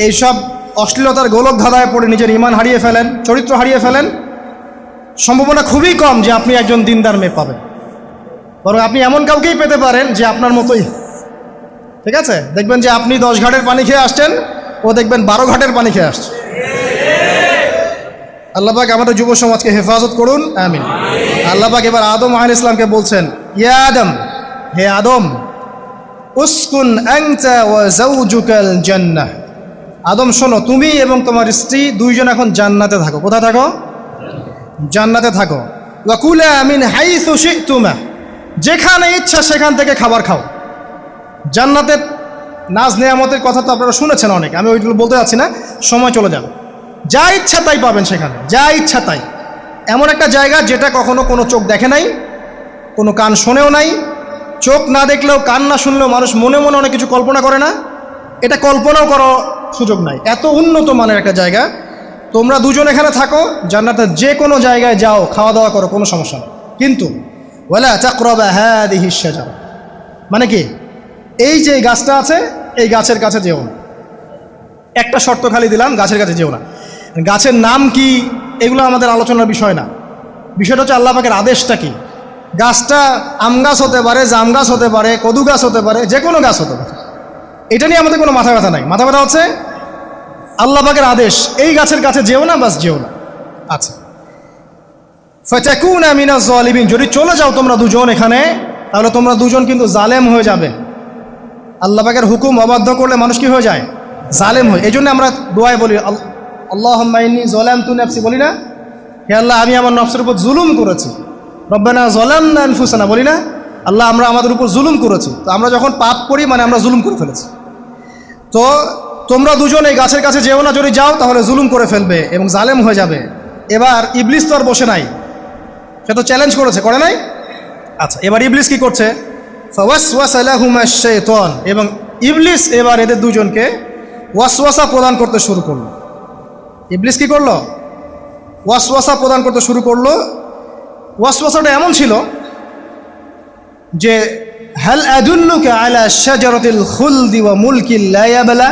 এইসব অশ্লীলতার গোলক ধাঁধায় পড়ে নিজের ইমান হারিয়ে ফেলেন, চরিত্র হারিয়ে ফেলেন। সম্ভাবনা খুবই কম যে আপনি একজন দিনদার মেয়ে পাবেন। বরং আপনি এমন কাউকেই পেতে পারেন যে আপনার মতোই। ঠিক আছে? দেখবেন যে আপনি দশ ঘাটের পানি খেয়ে আসছেন, ও দেখবেন বারো ঘাটের পানি খেয়ে আসছে। আল্লাপাক আমাদের যুব সমাজকে হেফাজত করুন, আমিন। আল্লাপাক এবার আদম আহ ইসলামকে বলছেন, ইয়া আদম, হে আদম, উসকুন জান্নাহ। আদম, শোনো, তুমি এবং তোমার স্ত্রী দুইজন এখন জান্নাতে থাকো। কোথায় থাকো? জান্নাতে থাকো। ওয়াকুলা আমিন হাই সুশি তুমা যেখানে ইচ্ছা সেখান থেকে খাবার খাও। জান্নাতের নাজ নেয়ামতের কথা তো আপনারা শুনেছেন অনেক, আমি ওইগুলো বলতে যাচ্ছি না, সময় চলে যাবে। যা ইচ্ছা তাই পাবেন সেখানে, যা ইচ্ছা তাই। এমন একটা জায়গা যেটা কখনো কোনো চোখ দেখে নাই, কোনো কান শোনেও নাই, চোখ না দেখলেও কান না শুনলেও মানুষ মনে মনে অনেক কিছু কল্পনা করে না। এটা কল্পনাও করার সুযোগ নাই। এত উন্নত মানের একটা জায়গা। তোমরা দুজন এখানে থাকো, জান্নাতের যে কোনো জায়গায় যাও খাওয়া দাওয়া করো, কোনো সমস্যা নেই। কিন্তু ওলা চাকরবা হ্যাঁ দিহিস মানে কি? এই যে গাছটা আছে, এই গাছের কাছে যেও না। একটা শর্ত খালি দিলাম, গাছের কাছে যেও না। গাছের নাম কি? এগুলো আমাদের আলোচনার বিষয় না। বিষয়টা হচ্ছে আল্লাহ পাকের আদেশটা কি? গাছটা আম গাছ হতে পারে, জাম গাছ হতে পারে, কদু গাছ হতে পারে যে কোনো গাছ হতে পারে। এটা নিয়ে আমাদের কোনো মাথা ব্যথা নাই। মাথা ব্যথা হচ্ছে আল্লাহ পাকের আদেশ, এই গাছের কাছে যেও না, বাস যেও না। আচ্ছা। যদি চলে যাও তোমরা দুজন এখানে, তাহলে তোমরা দুজন কিন্তু জালেম হয়ে যাবে। আল্লাহ পাকের হুকুম অবাধ্য করলে মানুষ কি হয়ে যায়? জালেম হয় এই জন্য আমরা দোয়ায় বলি আল্লাহ জলাম তু নাফসি বলি না, হে আল্লাহ, আমি আমার নফসের উপর জুলুম করেছি। রব্বানা জলাম না ফুসানা বলি না, আল্লাহ, আমরা আমাদের উপর জুলুম করেছি। তো আমরা যখন পাপ করি মানে আমরা জুলুম করে ফেলেছি। তো তোমরা দুজন এই গাছের কাছে যেও না, যদি যাও তাহলে জুলুম করে ফেলবে এবং জালেম হয়ে যাবে। এবার ইবলিস তো আর বসে নাই। সে তো চ্যালেঞ্জ করেছে, করে নাই? আচ্ছা এবার ইবলিস কি করছে? এবং ইবলিস এবার এদের দুজনকে ওয়াসওয়াসা প্রদান করতে শুরু করল। ইবলিস কি করল? ওয়াসওয়াসা প্রদান করতে শুরু করল। ওয়াসওয়াসাটা এমন ছিল যে হ্যাল আদুল্লুকে আলা শাজারতিল খুলদি ওয়া মুলকিল লায়াবালা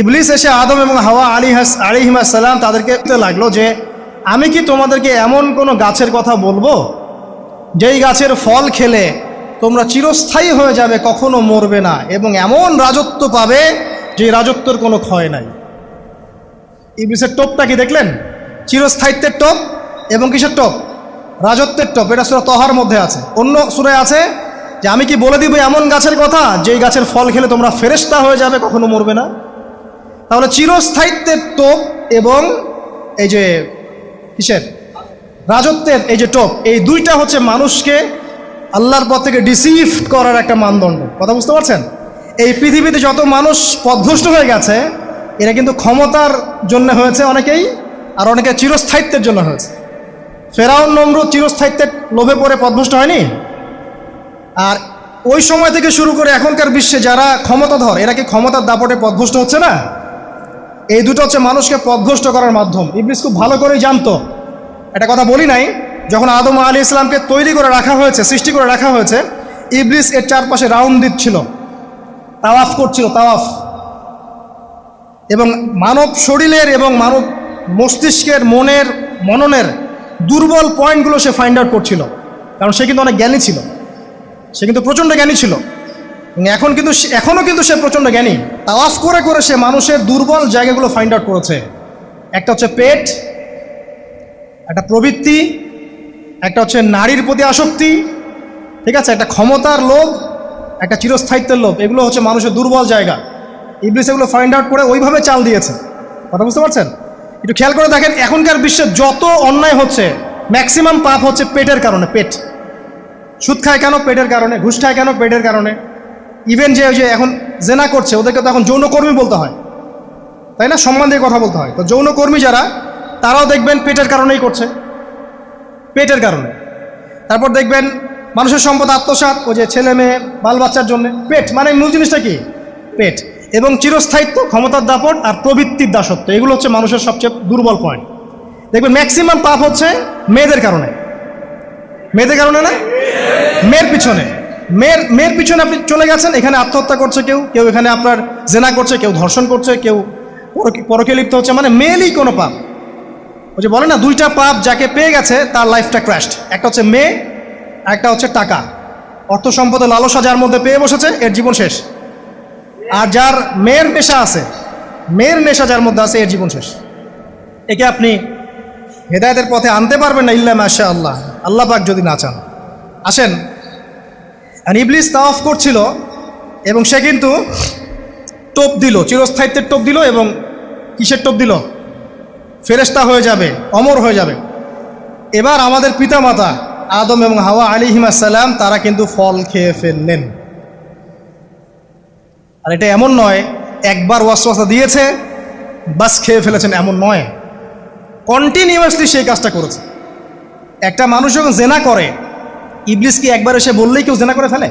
ইবলিস এসে আদম এবং হাওয়া আলী হাস আলিহিমা সালাম তাদেরকে লাগল যে, আমি কি তোমাদেরকে এমন কোনো গাছের কথা বলব? যেই গাছের ফল খেলে তোমরা চিরস্থায়ী হয়ে যাবে, কখনো মরবে না এবং এমন রাজত্ব পাবে যে রাজত্বর কোনো ক্ষয় নাই। ইবলিসের টোপটা কি দেখলেন? চিরস্থায়িত্বের টোপ এবং কিসের টোপ? রাজত্বের টোপ। এটা সুরা তহার মধ্যে আছে। অন্য সুরে আছে যে আমি কি বলে দিব এমন গাছের কথা? যেই গাছের ফল খেলে তোমরা ফেরেস্তা হয়ে যাবে, কখনো মরবে না। তাহলে চিরস্থায়িত্বের টোপ এবং এই যে কিসের? রাজত্বের এই যে টোপ, এই দুইটা হচ্ছে মানুষকে আল্লাহর পথ থেকে ডিসিভ করার একটা মানদণ্ড। কথা বুঝতে পারছেন? এই পৃথিবীতে যত মানুষ পথভ্রষ্ট হয়ে গেছে, এরা কিন্তু ক্ষমতার জন্য হয়েছে অনেকেই, আর অনেকে চিরস্থায়িত্বের জন্য হয়েছে। ফেরাউন নমরুদ চিরস্থায়িত্বের লোভে পড়ে পথভ্রষ্ট হয়নি? আর ওই সময় থেকে শুরু করে এখনকার বিশ্বে যারা ক্ষমতাধর, এরা কি ক্ষমতার দাপটে পথভ্রষ্ট হচ্ছে না? এই দুটো হচ্ছে মানুষকে পথভ্রষ্ট করার মাধ্যম। ইবলিস খুব ভালো করেই জানতো। একটা কথা বলি নাই, যখন আদম আলী ইসলামকে তৈরি করে রাখা হয়েছে, সৃষ্টি করে রাখা হয়েছে, ইবলিস এর চারপাশে রাউন্ড দিচ্ছিল। তাওয়াফ করছিল, তাওয়াফ। এবং মানব শরীরের এবং মানব মস্তিষ্কের মনের মননের দুর্বল পয়েন্টগুলো সে ফাইন্ড আউট করছিল। কারণ সে কিন্তু অনেক জ্ঞানী ছিল। সে কিন্তু প্রচণ্ড জ্ঞানী ছিল। এখন কিন্তু এখনও কিন্তু সে প্রচণ্ড জ্ঞানী। তাওয়াফ করে করে সে মানুষের দুর্বল জায়গাগুলো ফাইন্ড আউট করেছে। একটা হচ্ছে পেট, একটা প্রবৃত্তি, একটা হচ্ছে নারীর প্রতি আসক্তি, ঠিক আছে? একটা ক্ষমতার লোভ, একটা চিরস্থায়িত্বের লোভ। এগুলো হচ্ছে মানুষের দুর্বল জায়গা। ইবলিস এগুলো ফাইন্ড আউট করে ওইভাবে চাল দিয়েছে। কথা বুঝতে পারছেন? একটু খেয়াল করে দেখেন, এখনকার বিশ্বে যত অন্যায় হচ্ছে ম্যাক্সিমাম পাপ হচ্ছে পেটের কারণে, পেট। সুদ খায় কেন? পেটের কারণে, ঘুষ খায় কেন? পেটের কারণে। ইভেন যে যে এখন জেনা করছে, ওদেরকে তো এখন যৌনকর্মী বলতে হয়। তাই না? সম্মান দিয়ে কথা বলতে হয়। তো যৌনকর্মী যারা, তারাও দেখবেন পেটের কারণেই করছে। পেটের কারণে। তারপর দেখবেন মানুষের সম্পদ, আত্মসাৎ ও যে ছেলে মেয়ে, বাল বাচ্চার জন্য পেট। মানে মূল জিনিসটা কি? পেট। এবং চিরস্থায়িত্ব, ক্ষমতার দাপট আর প্রবৃত্তির দাসত্ব। এগুলো হচ্ছে মানুষের সবচেয়ে দুর্বল পয়েন্ট দেখবেন ম্যাক্সিমাম পাপ হচ্ছে মেয়েদের কারণে। মেয়েদের কারণে না? মেয়ের পিছনে। মেয়ের মেয়ের পিছনে আপনি চলে গেছেন, এখানে আত্মহত্যা করছে কেউ কেউ এখানে আপনার জেনা করছে, কেউ ধর্ষণ করছে, কেউ পরকে- লিপ্ত হচ্ছে মানে মেয়েলই কোনো পাপ। ওই যে বলে না, দুইটা পাপ যাকে পেয়ে গেছে, তার লাইফটা ক্র্যাশড একটা হচ্ছে মেয়ে একটা হচ্ছে টাকা। অর্থ সম্পদে লালসা যার মধ্যে পেয়ে বসেছে, এর জীবন শেষ। আর যার মেয়ের নেশা আছে, মেয়ের নেশা যার মধ্যে আছে, এর জীবন শেষ। একে আপনি হেদায়তের পথে আনতে পারবেন না, ইল্লা মাশা আল্লাহ আল্লাহ পাক যদি না চান। আসেন। ইবলিস তাওয়াফ করছিল এবং সে কিন্তু টোপ দিল, চিরস্থায়িত্বের টোপ দিল এবং কিসের টোপ দিল? ফেরেস্তা হয়ে যাবে, অমর হয়ে যাবে। এবার আমাদের পিতামাতা আদম এবং হাওয়া আলী সালাম, তারা কিন্তু ফল খেয়ে ফেললেন। আর এটা এমন নয়, একবার ওয়াসওয়াসা দিয়েছে, বাস খেয়ে ফেলেছেন, এমন নয়। কন্টিনিউয়াসলি সেই কাজটা করেছে। একটা মানুষ যখন জেনা করে ইবলিস কি একবার এসে বললেই কেউ জেনা করে ফেলে?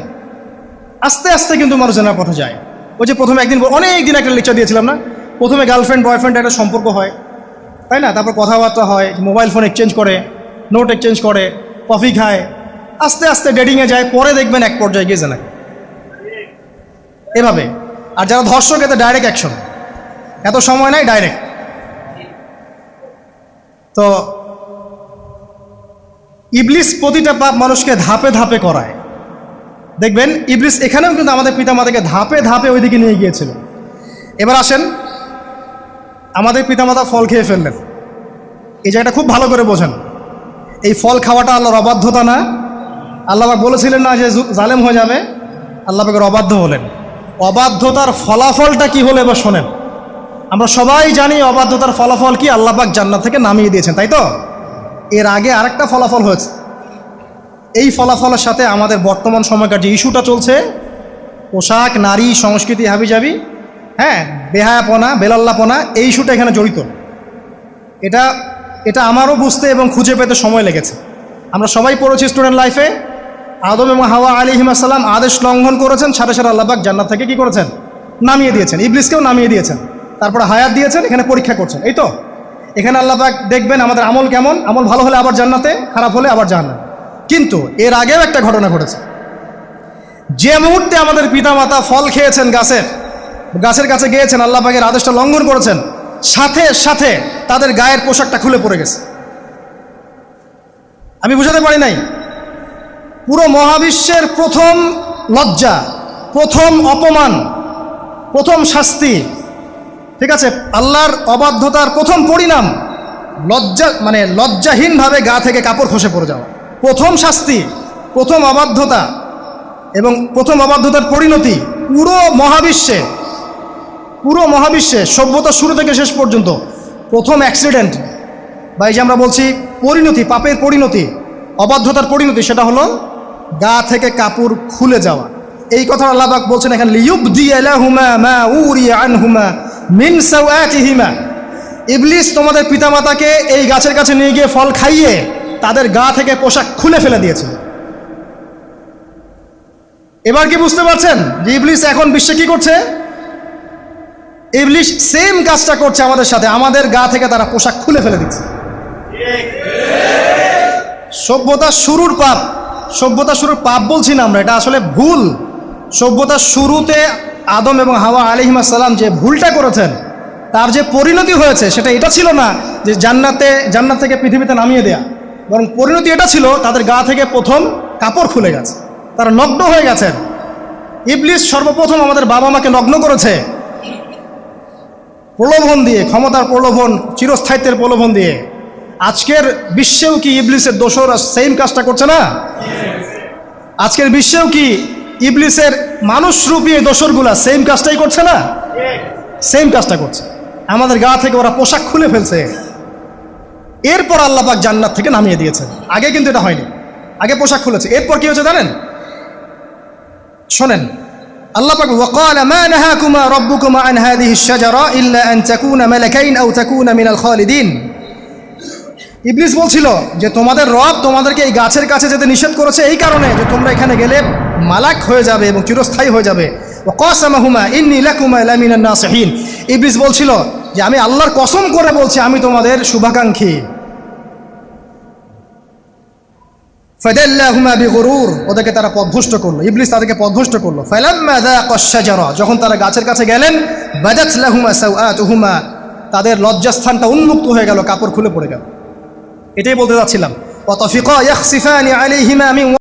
আস্তে আস্তে কিন্তু মানুষ জেনার পথে যায়। ওই যে প্রথমে একদিন অনেক দিন একটা লেকচার দিয়েছিলাম না? প্রথমে গার্লফ্রেন্ড বয়ফ্রেন্ড একটা সম্পর্ক হয়। তাই না? তারপর কথাবার্তা হয় মোবাইল ফোন এক্সচেঞ্জ করে নোট এক্সচেঞ্জ করে কফি খায়। আস্তে আস্তে ডেটিংয়ে যায়, পরে দেখবেন এক পর্যায়ে গিয়ে জেনা এভাবে। আর যারা ধর্ষক, এতে ডাইরেক্ট অ্যাকশন এত সময় নাই ডাইরেক্ট তো ইবলিস প্রতিটা পাপ মানুষকে ধাপে ধাপে করায়। দেখবেন, ইবলিস এখানেও কিন্তু আমাদের পিতামাতাকে ধাপে ধাপে ওইদিকে নিয়ে গিয়েছিল। এবার আসেন, আমাদের পিতামাতা ফল খেয়ে ফেললেন। এই জায়গাটা খুব ভালো করে বোঝেন। এই ফল খাওয়াটা আল্লাহর অবাধ্যতা না। আল্লাহবাক বলেছিলেন না যে জালেম হয়ে যাবে। আল্লাহবাকের অবাধ্য হলেন। অবাধ্যতার ফলাফলটা কি হলো এবার শোনেন। আমরা সবাই জানি অবাধ্যতার ফলাফল কি আল্লাহবাক জান্নাত থেকে নামিয়ে দিয়েছেন, তাই তো? এর আগে আরেকটা ফলাফল হয়েছে। এই ফলাফলের সাথে আমাদের বর্তমান সময়কার যে ইস্যুটা চলছে, পোশাক, নারী, সংস্কৃতি, হাবিজাবি হ্যাঁ বেহায়াপনা, বেলাল্লাপনা, এই ইস্যুটা এখানে জড়িত। এটা এটা আমারও বুঝতে এবং খুঁজে পেতে সময় লেগেছে। আমরা সবাই পড়েছি স্টুডেন্ট লাইফে আদম এবং হাওয়া আলী হিমাসাল্লাম আদেশ লঙ্ঘন করেছেন, সাথে সাথে আল্লাহবাক জান্নাত থেকে কি করেছেন? নামিয়ে দিয়েছেন। ইবলিসকেও নামিয়ে দিয়েছেন। তারপরে হায়াত দিয়েছেন, এখানে পরীক্ষা করছেন। এই তো? এখানে আল্লাহবাক দেখবেন আমাদের আমল কেমন? আমল ভালো হলে আবার জান্নাতে, খারাপ হলে আবার জান্নাত কিন্তু এর আগেও একটা ঘটনা ঘটেছে। যে মুহূর্তে আমাদের পিতামাতা ফল খেয়েছেন গাছের গাছের কাছে গিয়েছেন, আল্লাহ পাকের আদেশটা লঙ্ঘন করেছেন, সাথে সাথে তাদের গায়ের পোশাকটা খুলে পড়ে গেছে। আমি বুঝাতে পারি নাই। পুরো মহাবিশ্বের প্রথম লজ্জা, প্রথম অপমান, প্রথম শাস্তি ঠিক আছে? আল্লাহর অবাধ্যতার প্রথম পরিণাম লজ্জা মানে লজ্জাহীনভাবে গা থেকে কাপড় খসে পড়ে যাওয়া। প্রথম শাস্তি, প্রথম অবাধ্যতা এবং প্রথম অবাধ্যতার পরিণতি পুরো মহাবিশ্বে পুরো মহাবিশ্বে সভ্যতার শুরু থেকে শেষ পর্যন্ত প্রথম অ্যাক্সিডেন্ট বা এই যে আমরা বলছি পরিণতি, পাপের পরিণতি, অবাধ্যতার পরিণতি, সেটা হলো গা থেকে কাপড় খুলে যাওয়া। এই কথা আল্লাহবাক বলছেন এখানে লিউবদি আলাহুমা মা উরিয়া আনহুমা মিন সাওয়াতিহিমা। ইবলিস তোমাদের পিতামাতাকে এই গাছের কাছে নিয়ে গিয়ে ফল খাইয়ে তাদের গা থেকে পোশাক খুলে ফেলে দিয়েছিল এবার কি বুঝতে পারছেন যে ইবলিস এখন বিশ্বে কি করছে? ইবলিশ সেম কাজটা করছে আমাদের সাথে, আমাদের গা থেকে তারা পোশাক খুলে ফেলে দিচ্ছে। সভ্যতার শুরুর পাপ, সভ্যতা শুরুর পাপ বলছি না আমরা, এটা আসলে ভুল। সভ্যতার শুরুতে আদম এবং হাওয়া আলিহিমা আলিহিমাসাল্লাম যে ভুলটা করেছেন, তার যে পরিণতি হয়েছে, সেটা এটা ছিল না যে জান্নাতে, জান্নাত থেকে পৃথিবীতে নামিয়ে দেয়া। বরং পরিণতি এটা ছিল, তাদের গা থেকে প্রথম কাপড় খুলে গেছে। তারা নগ্ন হয়ে গেছেন। ইবলিস সর্বপ্রথম আমাদের বাবা মাকে নগ্ন করেছে। প্রলোভন দিয়ে, ক্ষমতার প্রলোভন, চিরস্থায়িত্বের প্রলোভন দিয়ে। আজকের বিশ্বেও কি ইবলিসের দোষরা সেম কাজটা করছে না? আজকের বিশ্বেও কি ইবলিসের মানুষরূপী এই দোসরগুলা সেম কাজটাই করছে না সেম কাজটা করছে আমাদের গা থেকে ওরা পোশাক খুলে ফেলছে এরপর আল্লাপাক জান্নাত থেকে নামিয়ে দিয়েছেন আগে কিন্তু এটা হয়নি আগে পোশাক খুলেছে এরপর কি হয়েছে জানেন শোনেন আল্লাহ পাক وقال ما نهاكما ربكما عن هذه الشجرة إلا أن تكونا ملكين أو تكونا من الخالدين ইবলিস বলছিল যে তোমাদের রব তোমাদেরকে এই গাছের কাছে যেতে নিষেধ করেছে এই কারণে যে তোমরা এখানে গেলে মালাক হয়ে যাবে এবং চিরস্থায়ী হয়ে যাবে। কসামাহুমা ইন্নি ইবলিস বলছিল যে, আমি আল্লাহর কসম করে বলছি, আমি তোমাদের শুভাকাঙ্ক্ষী। ওদেরকে তারা করল। ইবলিস তাদেরকে পথভ্রষ্ট করল। যখন তারা গাছের কাছে গেলেন, বাদাত লাহুমা সাওআতুহুমা। তাদের উন্মুক্ত হয়ে গেল, কাপড় খুলে পড়ে গেল। এটাই বলতে যাচ্ছিলাম।